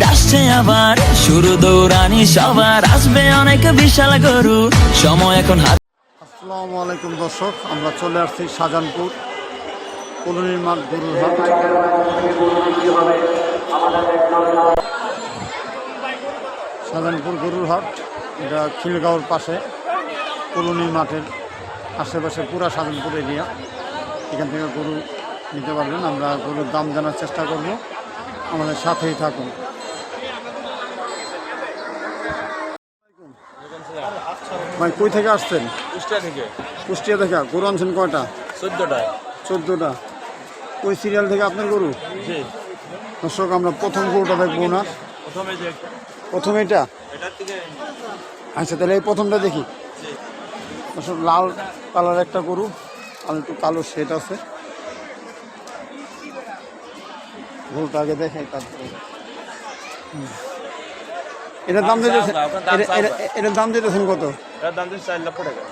ঈদ আসছে আবার। শুরু দৌড়ানি সবার। আসবে অনেক বিশাল গরু। সময় এখন হাত আসসালামু আলাইকুম দর্শক, আমরা চলে আসছি শাহজাহানপুর কলোনির মাঠ গরুর হাট। শাহজাহানপুর গরুর হাট, এটা খিলগাঁওর পাশে কলোনির মাঠের আশেপাশে পুরা শাহজাহানপুর এরিয়া। এখান থেকে গরু নিতে পারবেন। আমরা গরুর দাম জানার চেষ্টা করব। আমাদের সাথেই থাকুন। ভাই কই থেকে আসছেন? কুষ্টিয়া থেকে। কুষ্টিয়া থেকে। গরু আনছেন কয়টা? চোদ্দটায় চোদ্দোটা। ওই সিরিয়াল থেকে আপনার গরু? জি। দর্শক আমরা প্রথম গরুটা দেখব না প্রথমে এটা আচ্ছা তাহলে এই প্রথমটা দেখি। দর্শক লাল কালার একটা গরু। আর একটু কালো শেড আছে। গরুটা আগে দেখাই তারপরে। এটার দাম দিতেছেন এটার দাম দিতেছেন কত? এটার দাম দিচ্ছে চার লক্ষ টাকা।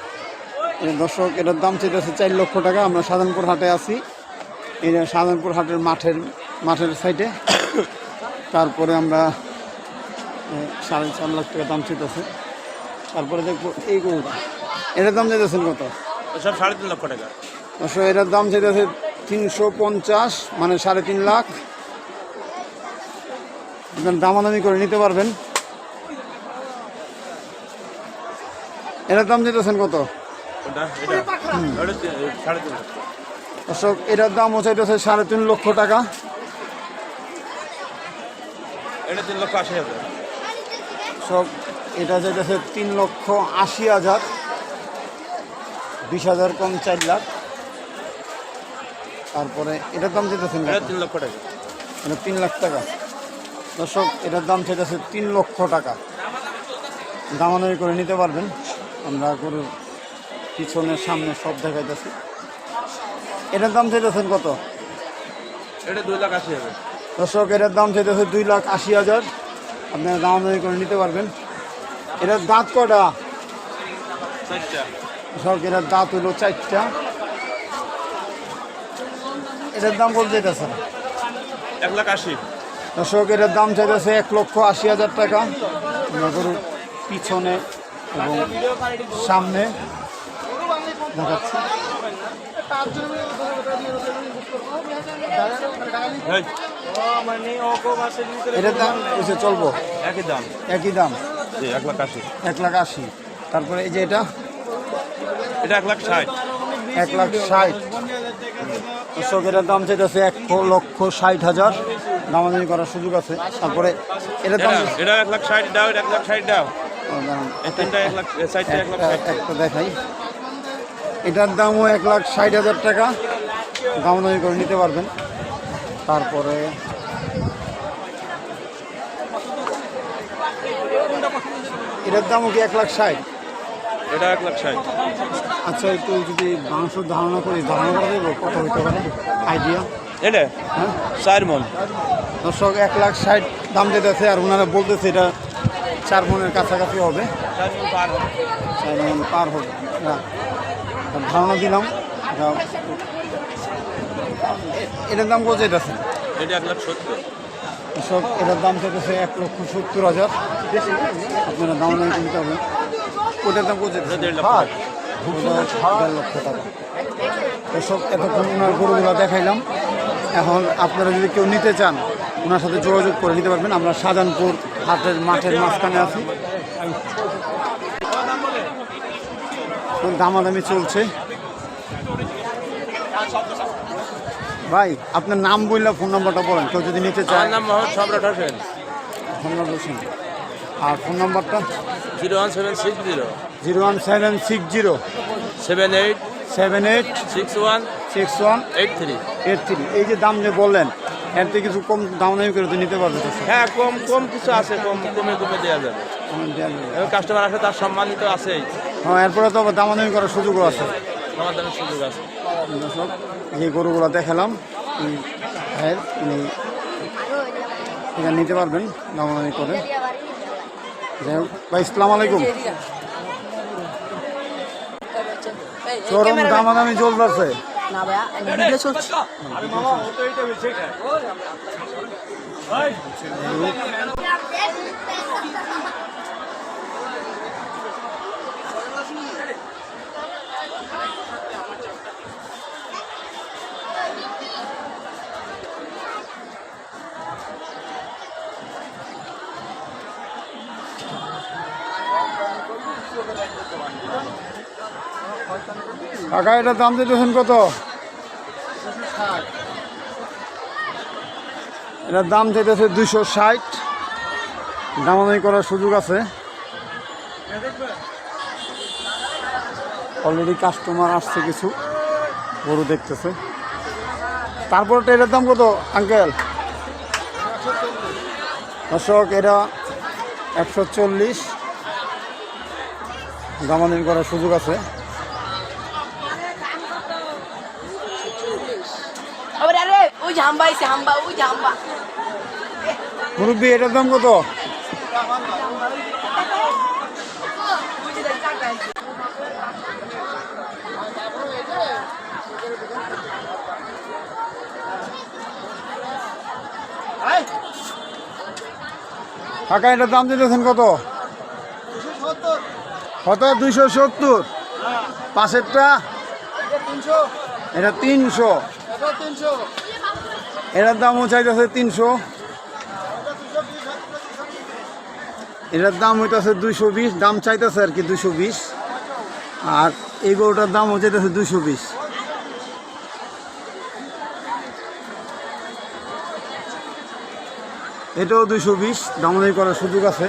এই দর্শক এটার দাম চেয়েছে চার লক্ষ টাকা। আমরা সাধনপুর হাটে আছি। এটা সাধনপুর হাটের মাঠের মাঠের সাইডে তারপরে আমরা সাড়ে চার লাখ টাকা দাম চেয়েছে তারপরে দেখব এই গরুটা এটার দাম চেয়েছেন কত? সব সাড়ে তিন লক্ষ টাকা। দর্শক এটার দাম চেয়েছে তিনশো পঞ্চাশ মানে সাড়ে তিন লাখ। দামাদামি করে নিতে পারবেন। এটার দাম চেয়েছেন কত? দর্শক এটার দাম হচ্ছে এটা হচ্ছে সাড়ে তিন লক্ষ টাকা। এটা তিন লক্ষ আশি হাজার। সব এটা যেতেছে তিন লক্ষ আশি হাজার। বিশ হাজার কম চার লাখ। তারপরে এটার দাম যেতেছেন তিন লক্ষ টাকা। এটা তিন লাখ টাকা। দর্শক এটার দাম চেয়েছে তিন লক্ষ টাকা। দামাদামি করে নিতে পারবেন। আমরা গরুর পিছনে সামনে সব দেখাইতেছি। এটার দাম চাইতেছেন কত? এটা দুই লাখ আশি হাজার। দর্শক এটার দাম চাইতেছে দুই লাখ আশি হাজার। আপনারা দাম দামি করে নিতে পারবেন। এটার দাঁত কটা দর্শক এটার দাঁত হলো চারটা। এটার দাম বলতে চাইতেছে? এক লাখ আশি। দর্শক এটার দাম চাইতেছে এক লক্ষ আশি হাজার টাকা। আমরা গরুর পিছনে এবং সামনে দেখাচ্ছি। এটার দাম এসে চলবো। একই দাম। একই দাম। এক লাখ আশি। এক লাখ আশি। তারপরে এই যে এটা? এটা এক লাখ ষাট। এক লাখ ষাট। দর্শকের দাম চাইতেছে এক লক্ষ ষাট হাজার। দামাদামি করার সুযোগ আছে। তারপরে এটার দাম এটা এটা এক লাখ ষাট দাও এক লাখ ষাট দাও। একটা দেখাই। এটার দামও এক লাখ ষাট হাজার টাকা। দামাদামি করে নিতে পারবেন। তারপরে এটার দামও কি এক লাখ ষাট? এটা এক লাখ ষাট। আচ্ছা একটু যদি মাংস ধারণা করি ধারণা করে দেবো কত হইতে পারে। আইডিয়া? এটা? হ্যাঁ? চার মন দর্শক এক লাখ ষাট দাম যেতেছে আর ওনারা বলতেছে এটা চার মনের কাছাকাছি হবে। চার মন পার হবে। ধারণা দিলাম। এটার দাম কত এটা এক লাখ সত্তর। দর্শক এটার দাম যেতেছে এক লক্ষ সত্তর হাজার। আপনারা দাম দাম কিনতে হবে ওটার দাম কত দেড় লক্ষ টাকা। লক্ষ এতক্ষণ ওনার গরুগুলো দেখাইলাম। এখন আপনারা যদি কেউ নিতে চান ওনার সাথে যোগাযোগ করে নিতে পারবেন। আমরা শাহজাহানপুর হাটের মাঠের মাঝখানে আছি। দামাদামি চলছে। ভাই আপনার নাম বললে ফোন নাম্বারটা বলেন কেউ যদি নিতে চায়। নাম Mohammad Samrat Hossain. Phone number Hossain. আর ফোন নাম্বারটা? Zero one seven six zero. Zero one seven six zero. Seven eight seven eight six one six one eight three. Eight three. এই যে দাম যে বললেন এর থেকে কিছু কম দাম দামি করে তো নিতে পারবে হ্যাঁ কম কম কিছু আছে কম কমে কমে দেওয়া যাবে। কাস্টমার আসে তার সম্মানিত আছেই। হ্যাঁ এরপরে তো আবার দামাদামি করার সুযোগও আছে। আমার দামের সুযোগ আছে। যে গরুগুলো দেখালাম এই ভাইয়ের এখানে নিতে পারবেন দামাদামি করে। যাই হোক ভাই ইসলাম আলাইকুম। চরম দামাদামি চলতেছে। না ভাইয়া ভিডিও চলছে আরে মামা ও তো এইটা বেশি খায় ভাই কাকা, এটার দাম দিতেছেন কত? এটার দাম চাইতেছে দুশো ষাট। দামাদামি করার সুযোগ আছে। অলরেডি কাস্টমার আসছে কিছু, গরু দেখতেছে। তারপরটা এটার দাম কত, আঙ্কেল? দর্শক, এটা একশো চল্লিশ। দামাদামি করার সুযোগ আছে। মুরব্বী এটার দাম কত? কাকা এটার দাম দিতেছেন কত? কত? দুইশো সত্তর। পাশেরটা? এটা তিনশো। এটার দামও চাইতেছে তিনশো। এটার দাম হইতেছে দুইশো বিশ। দাম চাইতেছে আর কি দুইশো বিশ। আর এই গরুটার দাম হচ্ছে দুইশো বিশ। এটাও দুইশো বিশ। দামাদামি করার সুযোগ আছে।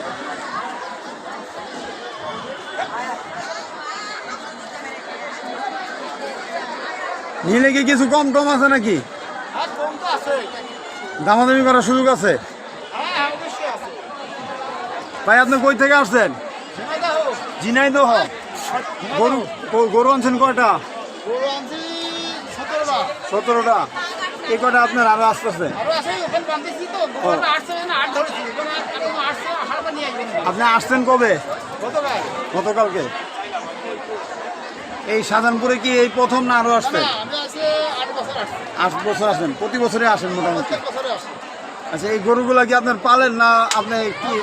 নিলে কি কিছু কম টম আছে নাকি? দামাদামি করার সুযোগ আছে? ভাই আপনি কই থেকে আসছেন? ঝিনাইদহ। গরু গরু আনছেন কয়টা? সতেরোটা। এই কটা আপনার আরও আসতেছে? আপনি আসছেন কবে? গতকালকে। এই সাধারণপুরে কি এই প্রথম না আরও আসছেন আট বছর আসেন প্রতি বছরে আসেন মোটামুটি? আচ্ছা এই গরুগুলা কি আপনার পালেন না আপনি কি?